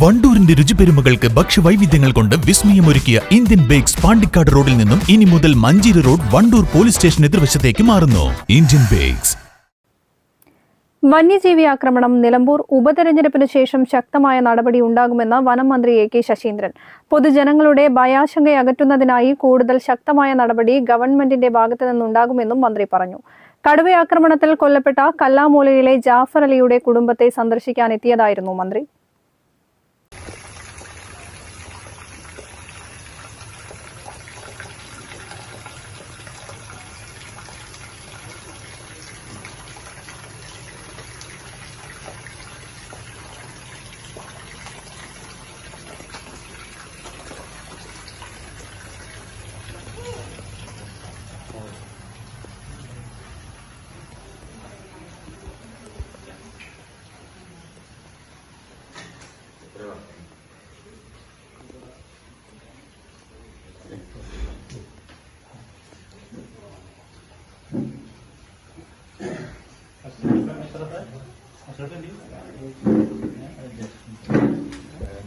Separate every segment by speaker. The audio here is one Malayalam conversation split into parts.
Speaker 1: വണ്ടൂരിന്റെ രുചിപെരുമകൾക്ക് ഭക്ഷ്യവൈവിധ്യങ്ങൾ കൊണ്ട് വിസ്മയമൊരുക്കിയ ഇന്ത്യൻ ബേക്സ് പാണ്ടിക്കാട് റോഡിൽ നിന്നും ഇനി മുതൽ Manjeri road Wandoor police station എതിർവശത്തേക്ക് മാറുന്നു. Indian bakes.
Speaker 2: വന്യജീവി ആക്രമണം നിലമ്പൂർ ഉപതെരഞ്ഞെടുപ്പിന് ശേഷം ശക്തമായ നടപടി ഉണ്ടാകുമെന്ന് വനം മന്ത്രി എ കെ ശശീന്ദ്രൻ. പൊതുജനങ്ങളുടെ ഭയാശങ്ക അകറ്റുന്നതിനായി കൂടുതൽ ശക്തമായ നടപടി ഗവൺമെന്റിന്റെ ഭാഗത്തു നിന്നുണ്ടാകുമെന്നും മന്ത്രി പറഞ്ഞു. കടുവയാക്രമണത്തിൽ കൊല്ലപ്പെട്ട കല്ലാമൂലയിലെ ജാഫർ അലിയുടെ കുടുംബത്തെ സന്ദർശിക്കാനെത്തിയതായിരുന്നു മന്ത്രി.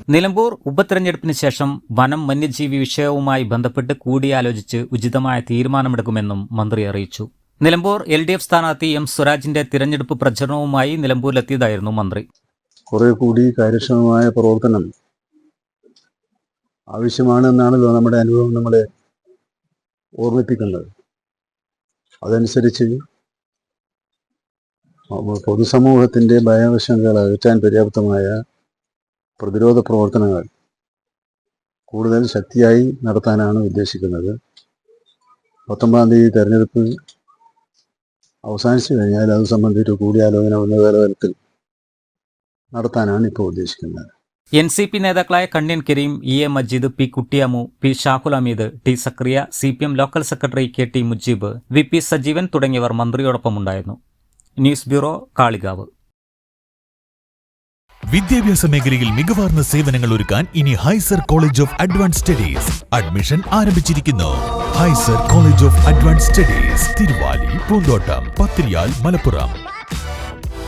Speaker 3: നിലമ്പൂർ ഉപതെരഞ്ഞെടുപ്പിന് ശേഷം വനം വന്യജീവി വിഷയവുമായി ബന്ധപ്പെട്ട് കൂടിയാലോചിച്ച് ഉചിതമായ തീരുമാനമെടുക്കുമെന്നും മന്ത്രി അറിയിച്ചു. നിലമ്പൂർ എൽ ഡി എഫ് സ്ഥാനാർത്ഥി എം സ്വരാജിന്റെ തിരഞ്ഞെടുപ്പ് പ്രചരണവുമായി നിലമ്പൂരിലെത്തിയതായിരുന്നു മന്ത്രി.
Speaker 4: കുറെ കൂടി കാര്യക്ഷമമായ പ്രവർത്തനം ആവശ്യമാണെന്നാണല്ലോ നമ്മുടെ അനുഭവം നമ്മളെ ഓർമ്മിപ്പിക്കുന്നത്. അതനുസരിച്ച് പൊതുസമൂഹത്തിന്റെ ഭയാവശങ്കകൾ അകറ്റാൻ പര്യാപ്തമായ പ്രതിരോധ പ്രവർത്തനങ്ങൾ കൂടുതൽ ശക്തിയായി നടത്താനാണ് ഉദ്ദേശിക്കുന്നത്. പത്തൊമ്പതാം തീയതി തെരഞ്ഞെടുപ്പ് അവസാനിച്ചു കഴിഞ്ഞാൽ അത് സംബന്ധിച്ച് കൂടിയാലോചന ഉന്നതതല തലത്തിൽ നടത്താനാണ് ഇപ്പോൾ ഉദ്ദേശിക്കുന്നത്.
Speaker 3: എൻ സി പി നേതാക്കളായ Kanyan Kareem E A Majeed P Kuttiyamu P Shahul Hameed T Zakariya C P M local secretary K T Mujeeb V P Sajeevan തുടങ്ങിയവർ മന്ത്രിയോടൊപ്പമുണ്ടായിരുന്നു. News bureau Kalikavu.
Speaker 1: വിദ്യാഭ്യാസ മേഖലയിൽ മികവാർന്ന സേവനങ്ങൾ ഒരുക്കാൻ ഇനി Hizer college of advance studies admission ആരംഭിച്ചിരിക്കുന്നു. Hizer college of advance studies Thiruvali Poonthottam Pathiriyal Malappuram.